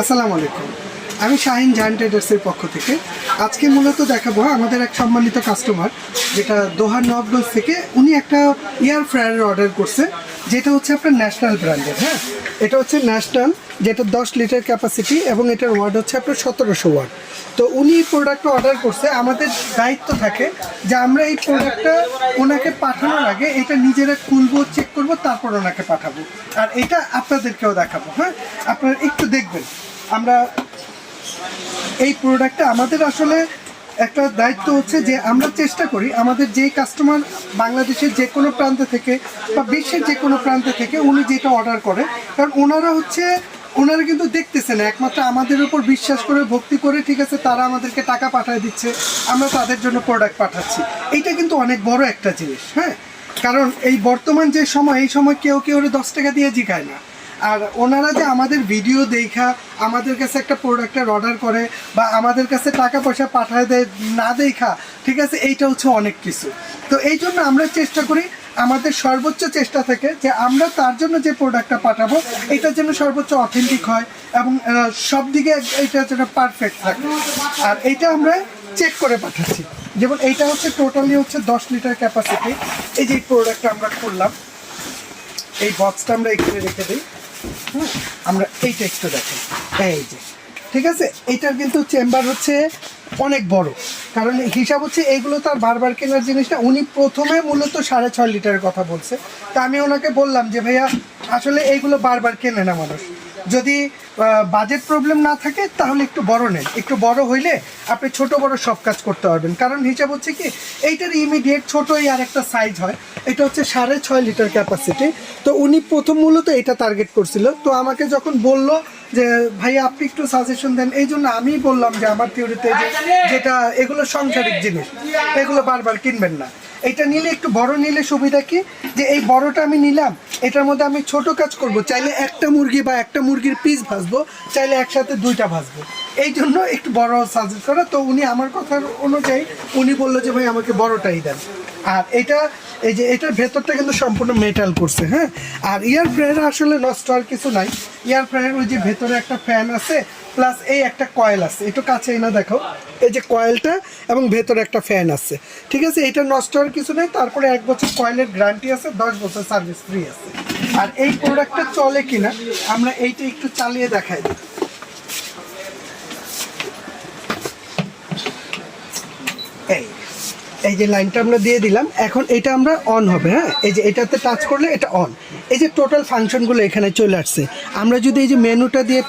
আসসালামু আলাইকুম। আমি শাহিন জায়ান ট্রেডার্সের পক্ষ থেকে। আজকে মূলত দেখাবো আমাদের এক সম্মানিত কাস্টমার যেটা দোহার নবগঞ্জ থেকে। উনি একটা এয়ার ফ্রায়ারের অর্ডার করছে যেটা হচ্ছে আপনার ন্যাশনাল ব্র্যান্ডের হ্যাঁ? এটা হচ্ছে ন্যাশনাল যেটা দশ লিটার ক্যাপাসিটি এবং এটার ওয়ার্ড হচ্ছে আপনার সতেরোশো ওয়ার্ড তো উনি এই প্রোডাক্টটা অর্ডার করছে, আমাদের দায়িত্ব থাকে যে আমরা এই প্রোডাক্টটা ওনাকে পাঠানোর আগে এটা নিজেরা খুলবো চেক করব, তারপর ওনাকে পাঠাবো। আর এটা আপনাদেরকেও দেখাবো হ্যাঁ? আপনারা একটু দেখবেন, আমরা এই প্রোডাক্টটা আমাদের আসলে একটা দায়িত্ব হচ্ছে যে আমরা চেষ্টা করি আমাদের যে কাস্টমার বাংলাদেশের যে কোনো প্রান্ত থেকে বা বিশ্বের যে কোনো প্রান্ত থেকে উনি যেটা অর্ডার করে, কারণ ওনারা হচ্ছে, ওনারা কিন্তু দেখতেছে না, একমাত্র আমাদের উপর বিশ্বাস করে, ভক্তি করে, ঠিক আছে, তারা আমাদেরকে টাকা পাঠিয়ে দিচ্ছে, আমরা তাদের জন্য প্রোডাক্ট পাঠাচ্ছি। এইটা কিন্তু অনেক বড় একটা জিনিস হ্যাঁ? কারণ এই বর্তমান যে সময়, এই সময় কেউ কেউ দশ টাকা দিয়ে জিগায় না। আর ওনারা যে আমাদের ভিডিও দেখা, আমাদের কাছে একটা প্রোডাক্টের অর্ডার করে বা আমাদের কাছে টাকা পয়সা পাঠায় দেয়, না দেখা, ঠিক আছে, এইটা হচ্ছে অনেক কিছু। তো এই জন্য আমরা চেষ্টা করি, আমাদের সর্বোচ্চ চেষ্টা থেকে যে আমরা তার জন্য যে প্রোডাক্টটা পাঠাবো, এটা যেন সর্বোচ্চ অথেন্টিক হয় এবং সব দিকে এটা যেন পারফেক্ট থাকে। আর এটা আমরা চেক করে পাঠাচ্ছি। যেমন এইটা হচ্ছে টোটালি হচ্ছে দশ লিটার ক্যাপাসিটি এই যে প্রোডাক্টটা আমরা করলাম এই বক্সটা আমরা এখানে রেখে দিই। হুম, আমরা এইটা একটু দেখেন। এই যে ঠিক আছে? এটার কিন্তু চেম্বার হচ্ছে অনেক বড়। কারণ হিসাব হচ্ছে এইগুলো তার বারবার কেনার জিনিসটা। উনি প্রথমে মূলত সাড়ে ছয় লিটারের কথা বলছে। তা আমি ওনাকে বললাম যে ভাইয়া আসলে এইগুলো বারবার কেনে না মানুষ। যদি বাজেট প্রবলেম না থাকে, তাহলে একটু বড় নেন। একটু বড় হইলে আপনি ছোট বড় সব কাজ করতে পারবেন। কারণ হিসাব হচ্ছে কি, এইটার ইমিডিয়েট ছোটই আর একটা সাইজ হয়। এটা হচ্ছে সাড়ে ছয় লিটার ক্যাপাসিটি তো উনি প্রথম মূলত এটা টার্গেট করছিল। তো আমাকে যখন বলল যে, ভাই, আপনি একটু সাজেশন দেন। এই জন্য আমি বললাম যে, আমার থিওরিতে যেটা, এগুলো সংসারিক জিনিস। এগুলো বারবার কিনবেন না। এটা নিলে একটু বড় নিলে সুবিধা কি? যে এই বড়টা আমি নিলাম, এটার মধ্যে আমি ছোট কাজ করব। চাইলে একটা মুরগি বা একটা মুরগির পিস ভাজবো, চাইলে একসাথে দুইটা ভাজবো। এই জন্য একটু বড় সাজেস্ট করা। তো উনি আমার কথার অনুযায়ী উনি বলল যে, ভাই, আমাকে বড়টাই দেন। আর এটা, এই যে এটার ভেতরটা কিন্তু সম্পূর্ণ মেটাল করছে হ্যাঁ? আর ইয়ার ফ্রায়ার আসলে নষ্ট আর কিছু নাই। ইয়ার ফ্রায়ার ওই যে ভেতরে একটা ফ্যান আছে প্লাস এই একটা কয়েল আছে। একটু কাছে না দেখো। এই যে কয়েলটা এবং ভেতরে একটা ফ্যান আছে। ঠিক আছে? এটা নষ্ট হওয়ার কিছু নেই। তারপরে এক বছর কয়েলের গ্যারান্টি আছে, দশ বছর সার্ভিস ফ্রি আছে। আর এই প্রোডাক্টটা চলে কিনা, আমরা এইটা একটু চালিয়ে দেখাই। দিই এই যে লাইনটা আমরা দিয়ে দিলাম, এখন এটা আমরা অন হবে হ্যাঁ? এই যে এটাতে টাচ করলে এটা অন এই যে টোটাল ফাংশনগুলো এখানে চলে আসছে। আমরা যদি এই যে মেনুটা দিয়ে